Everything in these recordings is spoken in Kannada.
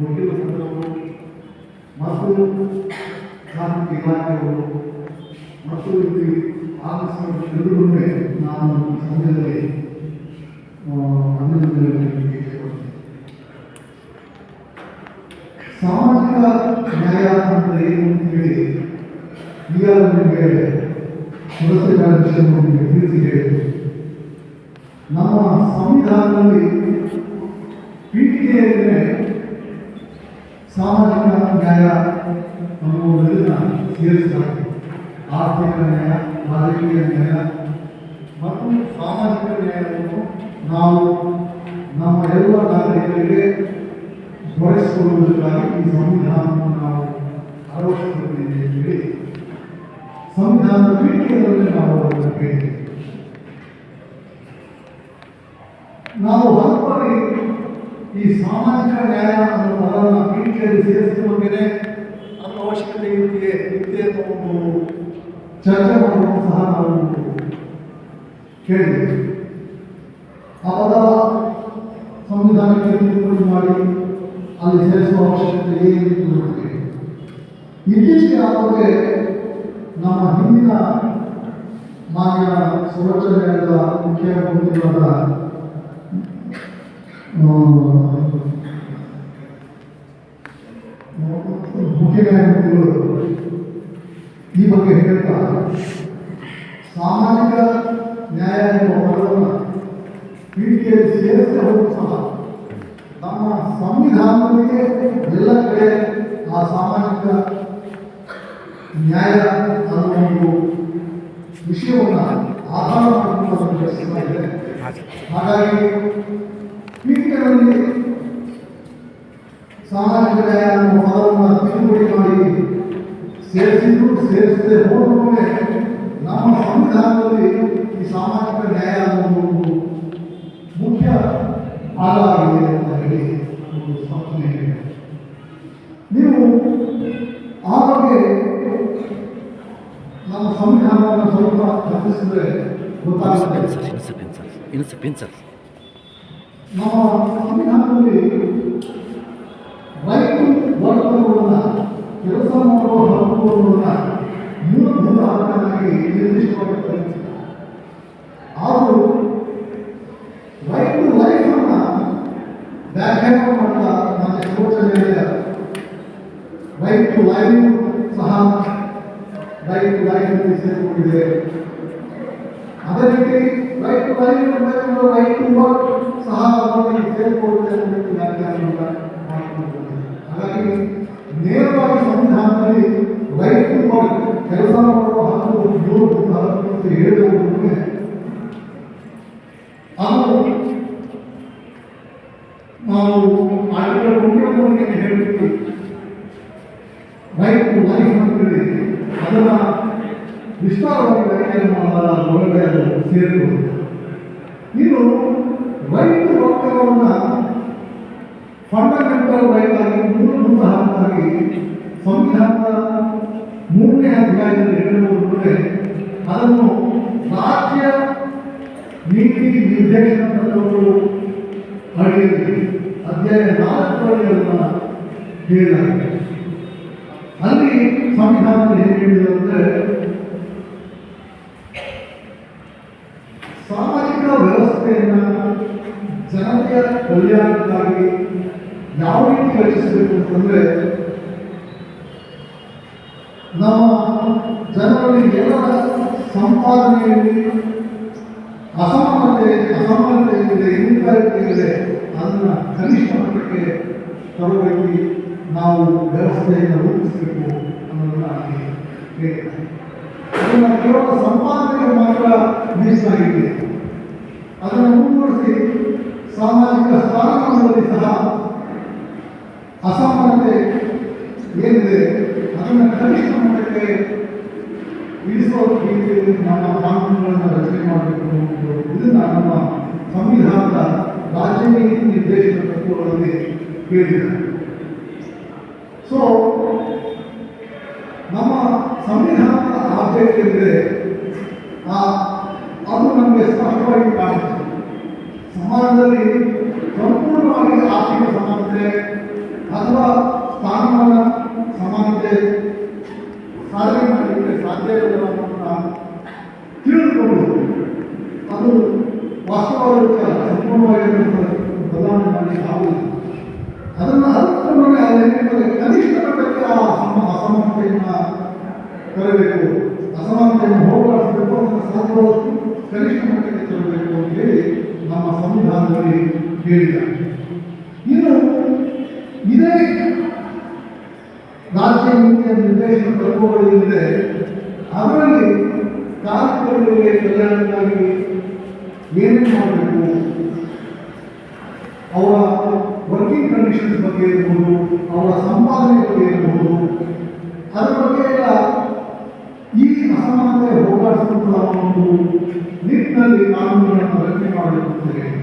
ಸಂಘದವರು ಮತ್ತು ಕಾರ್ಮಿಕ ಇಲಾಖೆಯವರು ಮತ್ತು ಇಲ್ಲಿ ಎಲ್ಲರೂ ನಾನು ಅಭಿನಂದನೆಗಳನ್ನು ತಿಳಿಸಿಕೊಡ್ತೇನೆ ಸಾಮಾಜಿಕ ನ್ಯಾಯ ಅಂತ ಏನು ಅಂತ ಹೇಳಿ ಈಗಾಗಲೇ ನಿಮಗೆ ಕಾರ್ಯದರ್ಶಿಯನ್ನು ತಿಳಿಸಿದೆ. ನಮ್ಮ ಸಂವಿಧಾನದಲ್ಲಿ ಪೀಠಿಕೆ ಅಂದರೆ ಸಾಮಾಜಿಕ ನ್ಯಾಯ ಅನ್ನುವುದನ್ನು ಸೇರಿಸಲಾಗಿದೆ ಆರ್ಥಿಕ ನ್ಯಾಯ, ರಾಜಕೀಯ ನ್ಯಾಯ ಮತ್ತು ಸಾಮಾಜಿಕ ನ್ಯಾಯವನ್ನು ನಾವು ನಮ್ಮ ಎಲ್ಲ ನಾಗರಿಕರಿಗೆ ದೊರಕಿಸಿಕೊಡುವುದಕ್ಕಾಗಿ ಈ ಸಂವಿಧಾನವನ್ನು ನಾವು ಅಳವಡಿಸಿಕೊಂಡಿದ್ದೇವೆ ಅಂತ ಹೇಳಿ ಸಂವಿಧಾನದ ಪೀಠಿಕೆಯಲ್ಲಿ ನಾವು ಅದನ್ನು ಹೇಳಿದ್ದೇವೆ. ನಾವು ಈ ಸಾಮಾಜಿಕ ನ್ಯಾಯ ಅನ್ನೋ ಪದವನ್ನು ಸೇರಿಸುವ ಸೇರಿಸಿಕೊಂಡೇ ಅದರ ಅವಶ್ಯಕತೆ ಇದೆಯೇ ಇದೆ ಅನ್ನೋ ಒಂದು ಚರ್ಚೆ ಮಾಡುವುದು ಸಹ ನಾವು ಕೇಳಿದ್ದೇವೆ ಆ ಪದ ಸಂವಿಧಾನಕ್ಕೆ ತಿದ್ದುಪಡಿ ಮಾಡಿ ಅಲ್ಲಿ ಸೇರಿಸುವ ಅವಶ್ಯಕತೆ ಏನಿದೆ ನೋಡ್ತೀವಿ. ಇತ್ತೀಚೆಗೆ ಆವಾಗ ನಮ್ಮ ಹಿಂದಿನ ಮಾನ್ಯ ಸರ್ವೋಚ್ಚ ನ್ಯಾಯಾಲಯದ ಮುಖ್ಯಮಂತ್ರಿಗಳಾದ ಮುಖ್ಯ ಈ ಬಗ್ಗೆ ಹೇಳ್ತಾ ಸಾಮಾಜಿಕ ನ್ಯಾಯ ಎಂಬ ಪದವನ್ನು ಪೀಠಿಕೆಯಲ್ಲಿ ಸೇರಿಸದೆ ಹೋದರೂ ಸಹ ನಮ್ಮ ಸಂವಿಧಾನದಲ್ಲಿಯೇ ಎಲ್ಲ ಕಡೆ ಆ ಸಾಮಾಜಿಕ ನ್ಯಾಯ ಅನ್ನೋ ಒಂದು ವಿಷಯವನ್ನು ಆಧಾರ ಮಾಡಿಕೊಂಡು ಅದನ್ನು ರಚಿಸಲಾಗಿದೆ ಹಾಗಾಗಿ ನ್ಯಾಯ ಅನ್ನೋ ಪದವನ್ನು ಮಾಡಿ ಸೇರಿಸಿದ್ರು ಸೇರಿಸದೆ ಹೋದ್ರೂ ನಮ್ಮ ಸಂವಿಧಾನದಲ್ಲಿ ಈ ಸಾಮಾಜಿಕ ನ್ಯಾಯ ಮುಖ್ಯ ಭಾಗ ಅಂತ ಹೇಳಿ ಒಂದು ಇದೆ. ನೀವು ಆ ಬಗ್ಗೆ ನಮ್ಮ ಸಂವಿಧಾನವನ್ನು ಸ್ವಲ್ಪ ಚರ್ಚಿಸಿದ್ರೆ ಗೊತ್ತಾಗುತ್ತೆ. ನಮ್ಮ ಸಂವಿಧಾನದಲ್ಲಿ ರೈತ ವರ್ಗವನ್ನು ಕೆಲಸ ಮಾಡುವ ಹಕ್ಕುಗಳನ್ನು ಮೂಲಭೂತ ಹಕ್ಕನ್ನಾಗಿ ನಿರ್ದಿಷ್ಟವಾಗಿ ಪರಿಗಣಿಸಿದೆ ಆದರೂ ರೈತ ಲೈಫನ್ನು ವ್ಯಾಖ್ಯಾನ ಮಾಡಿದ ನಮ್ಮ ಸರ್ವೋಚ್ಚ ನ್ಯಾಯಾಲಯ ರೈಟ್ ಟು ಲೈಫ್ ಸಹ ರೈಟ್ ಟು ಲೈಫ್ನಲ್ಲಿ ಸೇರಿಕೊಂಡಿದೆ ಅದೇ ರೀತಿ right to life right to work ಸಹ ಅದರಲ್ಲಿ ಸೇರಿಕೊಳ್ಳುತ್ತೆ ಅನ್ನೋದಕ್ಕೆ ವ್ಯಾಖ್ಯಾನವನ್ನು ಮಾಡಿಕೊಂಡು ಹಾಗಾಗಿ ನೇರವಾಗಿ ಸಂವಿಧಾನದಲ್ಲಿ ರೈಟ್ ಟು ವರ್ಕ್ ಕೆಲಸ ಮಾಡುವ ಹಕ್ಕು ಮೂಲಭೂತ ಹಕ್ಕು ಅಂತ ಹೇಳಿದವರು ಅದು ನಾವು ಆರ್ಟಿಕಲ್ ಮುಖ್ಯಮಂತ್ರಿಗೆ ಹೇಳ್ತೀವಿ. ರೈಟ್ ಟು ಲೈಫ್ ಅಂತೇಳಿ ಅದನ್ನು ವಿಸ್ತಾರವಾಗಿ ವ್ಯಾಖ್ಯಾನ ಮಾಡಲಾದ ಒಳಗಡೆ ಅದು ಸೇರಿಕೊಂಡು ಇನ್ನು ರೈತ ಒಕ್ಕಲವನ್ನು ಫಂಡಮೆಂಟಲ್ ರೈಟ್ ಆಗಿ ಮೂಲಭೂತ ಹಕ್ಕಾಗಿ ಸಂವಿಧಾನದ ಮೂರನೇ ಅಧ್ಯಾಯದಲ್ಲಿ ಹೇಳಿರುವುದೇ ಅದನ್ನು ರಾಜ್ಯ ನೀತಿ ನಿರ್ದೇಶನ ನಾಲ್ಕರಲ್ಲಿ ಅದನ್ನು ಹೇಳಲಾಗಿದೆ. ಅಲ್ಲಿ ಸಂವಿಧಾನದಲ್ಲಿ ಏನು ಹೇಳಿದೆ ಅಂದರೆ, ಸಾಮಾಜಿಕ ವ್ಯವಸ್ಥೆಯನ್ನು ಜನತೆಯ ಕಲ್ಯಾಣಕ್ಕಾಗಿ ಯಾವ ರೀತಿ ರಚಿಸಬೇಕು ಅಂತಂದರೆ, ನಮ್ಮ ಜನರಲ್ಲಿ ಎಲ್ಲರ ಸಂಪಾದನೆಯಲ್ಲಿ ಅಸಮಾನತೆ ಅಸಮಾನತೆ ಏನಿದೆ ಇನ್ಕ್ವಾಲಿಟಿ ಇದೆ ಅದನ್ನು ಕನಿಷ್ಠ ಮಟ್ಟಕ್ಕೆ ತರಬೇಕು ನಾವು ವ್ಯವಸ್ಥೆಯನ್ನು ರೂಪಿಸಬೇಕು ಅನ್ನೋದನ್ನ ಅಲ್ಲಿ ಅದನ್ನು ಕೇವಲ ಸಂಪಾದನೆಗೆ ಮಾತ್ರ ಮೀಸಲಾಗಿದೆ ಅದನ್ನು ಮುಂದುವರಿಸಿ ಸಾಮಾಜಿಕ ಸ್ಥಾನಮಾನದಲ್ಲಿ ಸಹ ಅಸಮಾನತೆ ಏನಿದೆ, ಅದನ್ನು ಕನಿಷ್ಠ ಮಟ್ಟಕ್ಕೆ ರೀತಿಯಲ್ಲಿ ನಮ್ಮ ಕಾನೂನುಗಳನ್ನು ರಚನೆ ಮಾಡಬೇಕು ಇದು ನಮ್ಮ ಸಂವಿಧಾನದ ರಾಜ್ಯ ನೀತಿ ನಿರ್ದೇಶನ ತತ್ವಗಳಲ್ಲಿ ಹೇಳಿದ್ದಾರೆ. ಸೊ ನಮ್ಮ ಸಂವಿಧಾನದ ಆಬ್ಜೆಕ್ಟ್ ಏನಿದೆ ಅದು ನಮಗೆ ಸ್ಪಷ್ಟವಾಗಿ ಕಾಣುತ್ತೆ ಸಮಾಜದಲ್ಲಿ ಬದಲಾವಣೆ ಮಾಡಿ ಆಗುವುದಿಲ್ಲ ಅದನ್ನು ಅರ್ಥವಾಗಿ ಅದರ ಕನಿಷ್ಠ ಮಟ್ಟಕ್ಕೆ ಆ ಸಮ ಅಸಮಾನತೆಯನ್ನು ತರಬೇಕು ಅಸಮಾನತೆಯನ್ನು ಹೋಗಲಾಡಿಸಬೇಕು ಅದನ್ನು ಸಾಧ್ಯವಾದಷ್ಟು ಕನಿಷ್ಠ ಮಟ್ಟಕ್ಕೆ ತರಬೇಕು ಅಂತ ಹೇಳಿ ನಮ್ಮ ಸಂವಿಧಾನದಲ್ಲಿ ಹೇಳಿದ್ದಾರೆ ಇನ್ನು ಇದೇ ರಾಜ್ಯ ನೀತಿಯ ನಿರ್ದೇಶನ ತತ್ವಗಳಿದೆ ಅದರಲ್ಲಿ ಕಾರ್ಮಿಕರಿಗೆ ಕಲ್ಯಾಣಕ್ಕಾಗಿ ಏನೇನು ಮಾಡಬೇಕು ಅವರ ವರ್ಕಿಂಗ್ ಕಂಡೀಷನ್ಸ್ ಬಗ್ಗೆ ಇರ್ಬೋದು, ಅವರ ಸಂಪಾದನೆ ಬಗ್ಗೆ ಇರ್ಬೋದು. ಅದರ ಬಗ್ಗೆ ಎಲ್ಲ ಈ ಅಸಮಾನತೆ ಹೋರಾಡಿಸುವಂತಹ ಒಂದು ನಿಟ್ಟಿನಲ್ಲಿ ಕಾನೂನುಗಳನ್ನು ರಚನೆ ಹೇಳಿ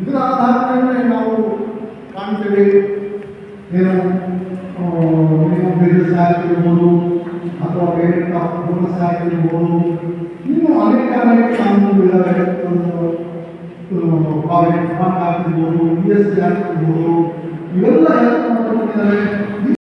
ಇದರ ಆಧಾರದ ನಾವು ಕಾಣ್ತೇವೆ, ಏನು ಬೇರೆ ಆಗಿರ್ಬೋದು ಅಥವಾ ಬೇರೆ ಇರ್ಬೋದು. ಇನ್ನು ಅನೇಕ ಅನೇಕ ಕಾನೂನುಗಳಿದ್ದಾವೆ ಫಂಡ್ ಆ್ಯಕ್ಟ್ ಇರ್ಬೋದು ಇ ಎಸ್ ಸಿ ಆಗಿರ್ಬೋದು ಇವೆಲ್ಲ ಯಾಕೆ ಮಾಡ್ಕೊಂಡಿದ್ದಾರೆ?